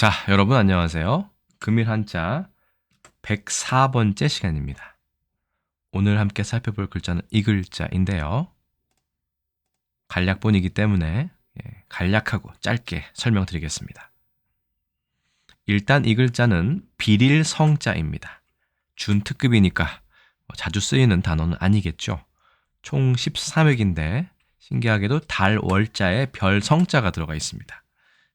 자, 여러분 안녕하세요. 금일 한자 104번째 시간입니다. 오늘 함께 살펴볼 글자는 이 글자인데요. 간략본이기 때문에 예, 간략하고 짧게 설명드리겠습니다. 일단 이 글자는 비릴 성자입니다. 준특급이니까 뭐 자주 쓰이는 단어는 아니겠죠. 총 13획인데 신기하게도 달 월자에 별 성자가 들어가 있습니다.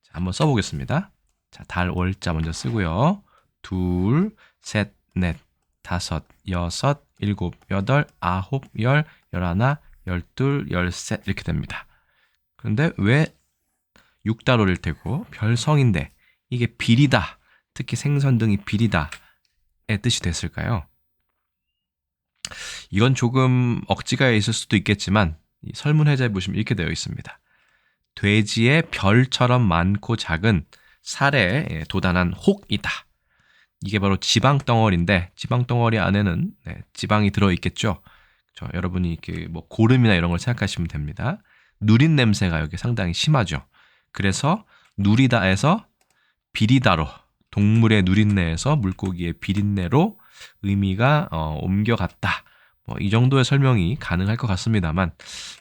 자, 한번 써보겠습니다. 자, 달 월자 먼저 쓰고요. 둘, 셋, 넷, 다섯, 여섯, 일곱, 여덟, 아홉, 열, 열하나, 열둘, 열셋 이렇게 됩니다. 그런데 왜 육달월일 테고 별성인데 이게 비리다, 특히 생선 등이 비리다의 뜻이 됐을까요? 이건 조금 억지가 있을 수도 있겠지만 설문해자에 보시면 이렇게 되어 있습니다. 돼지의 별처럼 많고 작은 살에 도단한 혹이다. 이게 바로 지방 덩어리인데 지방 덩어리 안에는 네, 지방이 들어 있겠죠. 저 여러분이 이렇게 뭐 고름이나 이런 걸 생각하시면 됩니다. 누린 냄새가 여기 상당히 심하죠. 그래서 누리다에서 비리다로 동물의 누린내에서 물고기의 비린내로 의미가 어, 옮겨갔다. 뭐 이 정도의 설명이 가능할 것 같습니다만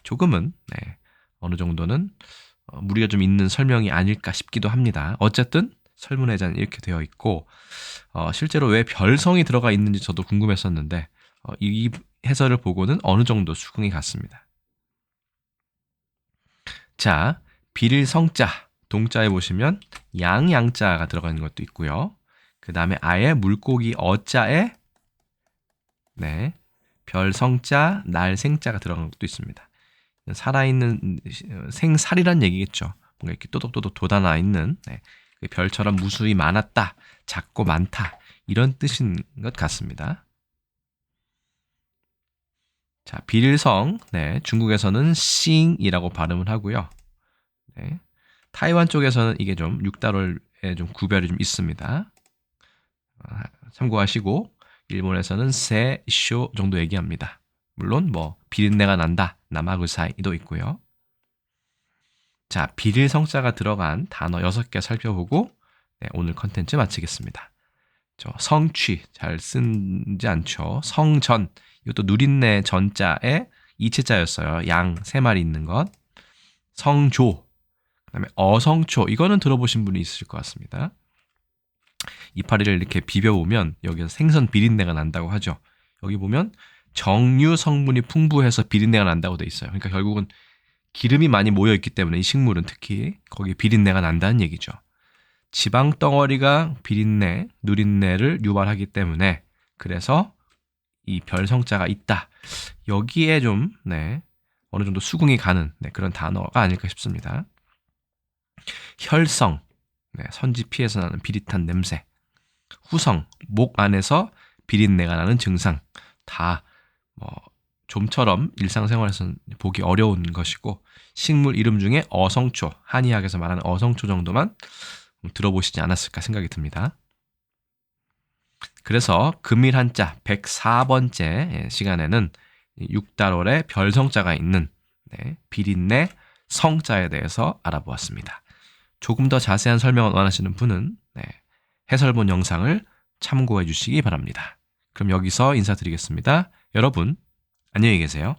조금은 네, 어느 정도는 어, 무리가 좀 있는 설명이 아닐까 싶기도 합니다. 어쨌든 설문회자는 이렇게 되어 있고 어, 실제로 왜 별성이 들어가 있는지 저도 궁금했었는데 어, 이 해설을 보고는 어느 정도 수긍이 갔습니다. 자, 비릴 성자 동자에 보시면 양양자가 들어가 있는 것도 있고요. 그 다음에 아예 물고기 어자에 네, 별성자, 날생자가 들어간 것도 있습니다. 살아있는 생살이란 얘기겠죠. 뭔가 이렇게 또독또독 돋아나 있는 네, 그 별처럼 무수히 많았다, 작고 많다 이런 뜻인 것 같습니다. 자, 빌성, 네, 중국에서는 싱이라고 발음을 하고요. 네, 타이완 쪽에서는 이게 좀 육달월에 좀 구별이 좀 있습니다. 아, 참고하시고 일본에서는 세쇼 정도 얘기합니다. 물론 뭐 비린내가 난다, 남아그사이도 있고요. 자, 비릴 성자가 들어간 단어 6개 살펴보고 네, 오늘 컨텐츠 마치겠습니다. 저 성취 잘 쓰지 않죠. 성전 이것도 누린내 전자에 이체자였어요. 양 세 마리 있는 것. 성조 그다음에 어성초 이거는 들어보신 분이 있으실 것 같습니다. 이파리를 이렇게 비벼보면 여기서 생선 비린내가 난다고 하죠. 여기 보면 정류 성분이 풍부해서 비린내가 난다고 돼 있어요. 그러니까 결국은 기름이 많이 모여 있기 때문에 이 식물은 특히 거기 비린내가 난다는 얘기죠. 지방 덩어리가 비린내, 누린내를 유발하기 때문에 그래서 이 별성자가 있다. 여기에 좀 네, 어느 정도 수긍이 가는 네, 그런 단어가 아닐까 싶습니다. 혈성, 네, 선지 피에서 나는 비릿한 냄새. 후성, 목 안에서 비린내가 나는 증상. 다 뭐 좀처럼 일상생활에서는 보기 어려운 것이고 식물 이름 중에 어성초, 한의학에서 말하는 어성초 정도만 들어보시지 않았을까 생각이 듭니다. 그래서 금일 한자 104번째 시간에는 육달월에 별성자가 있는 네, 비린내 성자에 대해서 알아보았습니다. 조금 더 자세한 설명을 원하시는 분은 네, 해설본 영상을 참고해 주시기 바랍니다. 그럼 여기서 인사드리겠습니다. 여러분, 안녕히 계세요.